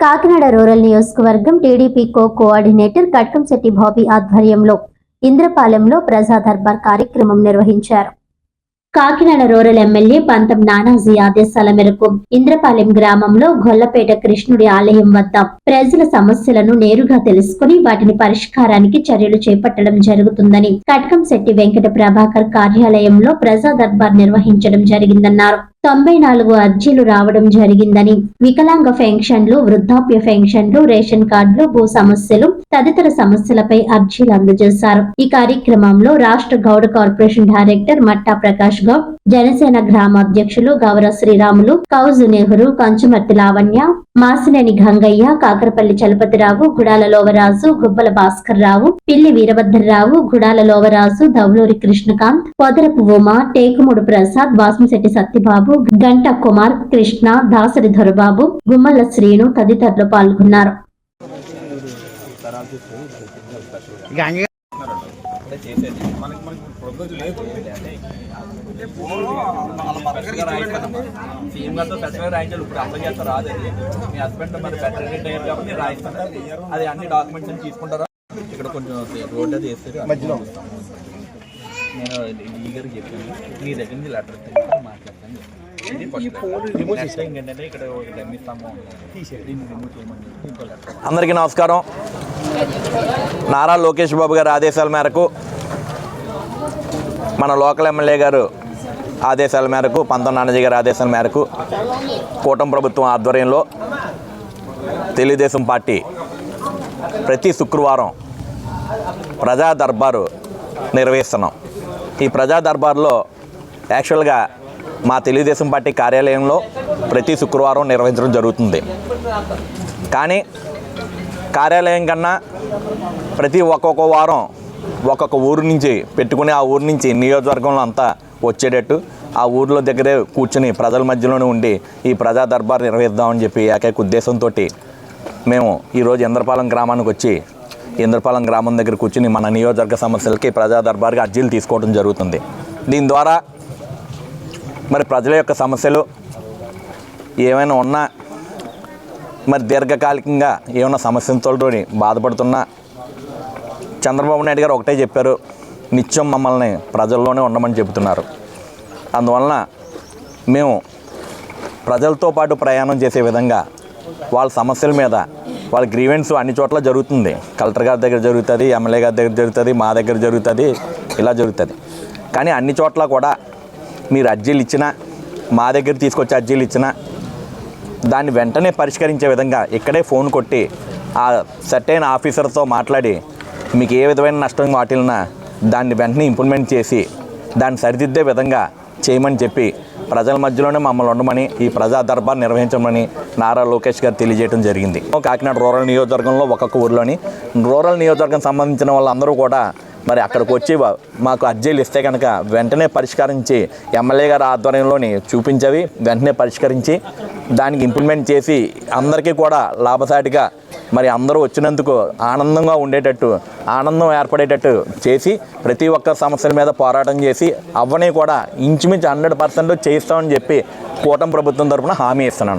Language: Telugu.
కాకినాడ రూరల్ నియోజకవర్గం TDP co coordinator Katkamshetty Bobby ఆధ్వర్యంలో ఇంద్రపాలెంలో ప్రజా దర్బార్ కార్యక్రమం నిర్వహించారు. కాకినాడ రూరల్ ఎమ్మెల్యే పంతం నానాజీ ఆదేశాల మేరకు ఇంద్రపాలెం గ్రామంలో గొల్లపేట కృష్ణుడి ఆలయం వద్ద ప్రజల సమస్యలను నేరుగా తెలుసుకుని వాటిని పరిష్కారానికి చర్యలు చేపట్టడం జరుగుతుందని కట్కంశెట్టి వెంకట ప్రభాకర్ కార్యాలయంలో ప్రజా దర్బార్ నిర్వహించడం జరిగిందన్నారు. తొంభై నాలుగు అర్జీలు రావడం జరిగిందని వికలాంగ పెన్షన్లు వృద్ధాప్య పెన్షన్లు రేషన్ కార్డులు భూ సమస్యలు తదితర సమస్యలపై అర్జీలు అందజేశారు. ఈ కార్యక్రమంలో రాష్ట్ర గౌడ కార్పొరేషన్ డైరెక్టర్ మట్టా ప్రకాష్ గౌడ్ జనసేన గ్రామ అధ్యక్షులు గౌర శ్రీరాములు కౌజు నెహ్రూ కంచుమర్తి లావణ్య మాసినేని గంగయ్య కాకరపల్లి చలపతిరావు గుడాల లోవరాజు గుబ్బల భాస్కర్ రావు పిల్లి వీరభద్రరావు గుడాల లోవరాజు దౌలూరి కృష్ణకాంత్ పొదరపు ఉమ టేకుముడు ప్రసాద్ వాసంశెట్టి సత్యబాబు గంట కుమార్ కృష్ణ దాసరి దొరబాబు గుమ్మల శ్రీను తదితరులు పాల్గొన్నారు. అంటే చేసేది. మనకి మనకి ప్రొపోజల్ లేదు సీఎం గారితో స్పెషల్గా రాయించాలి. ఇప్పుడు అప్లై చేస్తే రాదు అది. మీ హస్బెండ్ మరి బెటర్ అయ్యారు కాబట్టి నేను రాయిస్తాను అది అన్ని డాక్యుమెంట్స్ అని తీసుకుంటారా? ఇక్కడ కొంచెం రోడ్ అది వేస్తారు. మధ్యలో. నేను ఈగర్ చెప్పాను. నీ దగ్గర నుంచి లెటర్ మాట్లాడతాను. అందరికీ నమస్కారం. నారా లోకేష్ బాబు గారి ఆదేశాల మేరకు మన లోకల్ ఎమ్మెల్యే గారు ఆదేశాల మేరకు పంతం నాన్నజీ గారి ఆదేశాల మేరకు కూటమి ప్రభుత్వం ఆధ్వర్యంలో తెలుగుదేశం పార్టీ ప్రతి శుక్రవారం ప్రజా దర్బారు నిర్వహిస్తున్నాం. ఈ ప్రజా దర్బార్లో యాక్చువల్గా మా తెలుగుదేశం పార్టీ కార్యాలయంలో ప్రతి శుక్రవారం నిర్వహించడం జరుగుతుంది. కానీ కార్యాలయం కన్నా ప్రతి ఒక్కొక్క వారం ఒక్కొక్క ఊరు నుంచి పెట్టుకుని ఆ ఊరు నుంచి నియోజకవర్గంలో అంతా వచ్చేటట్టు ఆ ఊర్లో దగ్గరే కూర్చుని ప్రజల మధ్యలోనే ఉండి ఈ ప్రజా దర్బార్ నిర్వహిద్దామని చెప్పి ఏకైక ఉద్దేశంతో మేము ఈరోజు ఇంద్రపాలెం గ్రామానికి వచ్చి ఇంద్రపాలెం గ్రామం దగ్గర కూర్చుని మన నియోజకవర్గ సమస్యలకి ప్రజా దర్బార్గా అర్జీలు తీసుకోవడం జరుగుతుంది. దీని ద్వారా మరి ప్రజల యొక్క సమస్యలు ఏమైనా ఉన్నా మరి దీర్ఘకాలికంగా ఏమైనా సమస్యలతో బాధపడుతున్నా చంద్రబాబు నాయుడు గారు ఒకటే చెప్పారు నిత్యం మమ్మల్ని ప్రజల్లోనే ఉండమని చెబుతున్నారు. అందువలన మేము ప్రజలతో పాటు ప్రయాణం చేసే విధంగా వాళ్ళ సమస్యల మీద వాళ్ళ గ్రీవెన్స్ అన్ని చోట్ల జరుగుతుంది. కలెక్టర్ గారి దగ్గర జరుగుతుంది ఎమ్మెల్యే గారి దగ్గర జరుగుతుంది మా దగ్గర జరుగుతుంది ఇలా జరుగుతుంది. కానీ అన్ని చోట్ల కూడా మీరు అర్జీలు ఇచ్చినా మా దగ్గర తీసుకొచ్చి అర్జీలు ఇచ్చినా దాన్ని వెంటనే పరిష్కరించే విధంగా ఇక్కడే ఫోన్ కొట్టి ఆ సెట్ అయిన ఆఫీసర్తో మాట్లాడి మీకు ఏ విధమైన నష్టం వాటిల్నా దాన్ని వెంటనే ఇంప్లిమెంట్ చేసి దాన్ని సరిదిద్దే విధంగా చేయమని చెప్పి ప్రజల మధ్యలోనే మమ్మల్ని ఉండమని ఈ ప్రజా దర్బార్ నిర్వహించమని నారా లోకేష్ గారు తెలియజేయడం జరిగింది. కాకినాడ రూరల్ నియోజకవర్గంలో ఒక్కొక్క ఊరిలోని రూరల్ నియోజకవర్గం సంబంధించిన వాళ్ళందరూ కూడా మరి అక్కడికి వచ్చి మాకు అర్జీలు ఇస్తే కనుక వెంటనే పరిష్కరించి ఎమ్మెల్యే గారి ఆధ్వర్యంలోని చూపించవి వెంటనే పరిష్కరించి దానికి ఇంప్లిమెంట్ చేసి అందరికీ కూడా లాభసాటిగా మరి అందరూ వచ్చినందుకు ఆనందంగా ఉండేటట్టు ఆనందం ఏర్పడేటట్టు చేసి ప్రతి ఒక్క సమస్యల మీద పోరాటం చేసి అవ్వని కూడా ఇంచుమించు హండ్రెడ్ పర్సెంట్ చేయిస్తామని చెప్పి కూటమి ప్రభుత్వం తరఫున హామీ ఇస్తున్నాను.